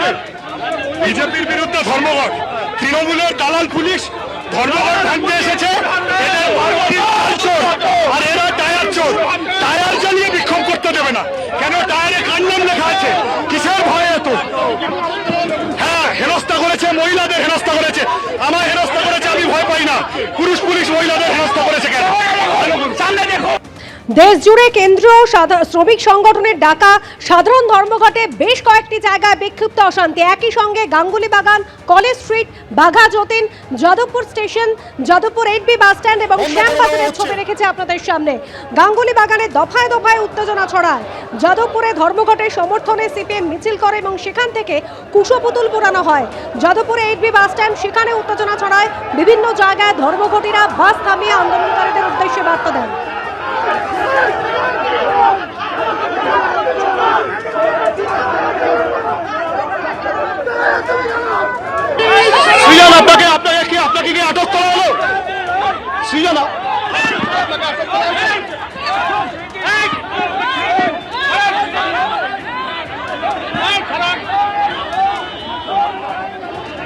হয়েছে বিজেপির বিরুদ্ধে ধর্মঘট। তৃণমূলের দালাল পুলিশ ধর্মঘট ভাঙতে এসেছে। আর এরা টায়ার চোর। টায়ার জ্বালিয়ে বিক্ষোভ করতে দেবে না। কেন? টায়ারে কার নাম লেখা আছে? কিসের ভয়ে এত? হ্যাঁ হেনস্থা করেছে, মহিলাদের হেনস্থা করেছে। আমার হেনস্থা করেছে, আমি ভয় পাই না। পুরুষ পুলিশ মহিলাদের হেনস্থা করেছে কেন সামনে দেখো দেশ জুড়ে কেন্দ্র ও শ্রমিক সংগঠনের ডাকা সাধারণ ধর্মঘটে বেশ কয়েকটি জায়গায় বিক্ষিপ্ত অশান্তি। একই সঙ্গে Ganguly Bagan college street Bagha Jatin Jadavpur station Jadavpur eight B bus stand এবং শ্যামবাজারের ছবি রেখেছে আপনাদের সামনে। গাঙ্গুলি বাগানে দফায় দফায় উত্তেজনা ছড়ায়। যাদবপুরে ধর্মঘটের সমর্থনে সিপিএম মিছিল করে এবং সেখান থেকে কুশপুতুল পোড়ানো হয়। যাদবপুরে এইট বি বাস স্ট্যান্ড সেখানে উত্তেজনা ছড়ায়। বিভিন্ন জায়গায় ধর্মঘটীরা বাস থামিয়ে আন্দোলনকারীদের উদ্দেশ্যে বার্তা দেন সৃজন আপনাকে আপনাকে কি আটক করা হলো। সৃজন।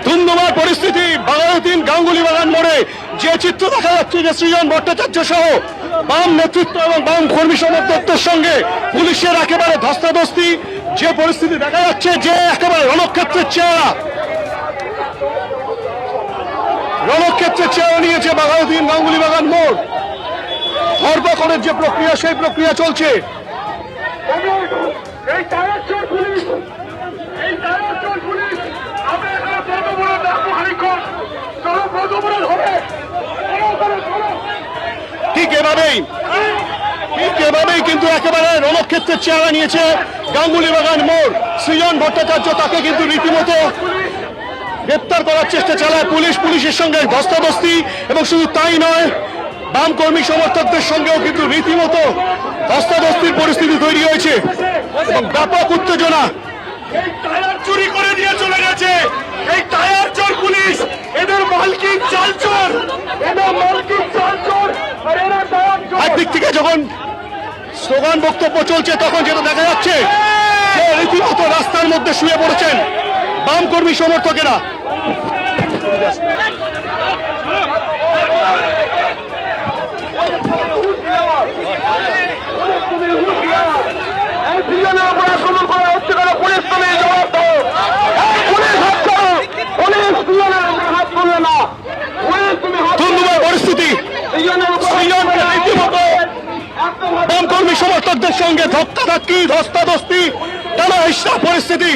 ধুমধুমার পরিস্থিতি বাগায়তিন গাঙ্গুলি বাগান মোড়ে যে চিত্র দেখা যাচ্ছে যে সৃজন ভট্টাচার্য সহ বাম নেতৃত্ব এবং বাম কর্মী সমর্থকদের সঙ্গে পুলিশের একেবারে ধস্তাধস্তি, যে পরিস্থিতি দেখা যাচ্ছে যে একেবারে রণক্ষেত্রের চেহারা। রণক্ষেত্রের চেহারা নিয়েছে বাঘাউদ্দিন গাঙ্গুলি বাগান মোড়। ধরপাকড়ের যে প্রক্রিয়া সেই প্রক্রিয়া চলছে। ঠিক এভাবেই ঠিক এভাবেই কিন্তু একেবারে রণক্ষেত্রের চেহারা নিয়েছে গাঙ্গুলি বাগান মোড়। সৃজন ভট্টাচার্য তাকে কিন্তু রীতিমতো গ্রেপ্তার করার চেষ্টা চালায় পুলিশ। পুলিশের সঙ্গে ধস্তাধস্তি এবং শুধু তাই নয় বাম কর্মী সমর্থকদের সঙ্গেও কিন্তু রীতিমতো ধস্তাধস্তির পরিস্থিতি তৈরি হয়েছে এবং ব্যাপক উত্তেজনা। এই টায়ার চুরি করে নিয়ে চলে গেছে। এই টায়ার চোর পুলিশ এদের মালকিন চাল চোর এদের মালকিন চাল চোর আর এরা টায়ার চোর একদিক থেকে যখন স্লোগান বক্তব্য চলছে তখন যেটা দেখা যাচ্ছে যে রীতিমতো রাস্তার মধ্যে শুয়ে পড়েছেন বাম কর্মী সমর্থকেরা। আক্রমণ করা হচ্ছে কেন? পুলিশ তুমি জবাব দাও। পুলিশ হাত পুলিশ দুজনের উপর হাত তুলবে না। পুলিশ তুমি হাত পরিস্থিতি দুজনের উপর হাত সৃজনকে তুলবে না। রীতিমতো একদম হাত বাম কর্মী সমর্থকদের সঙ্গে ধক্কাধাক্কি, ধস্তাধস্তি, টানা হিস্সা পরিস্থিতি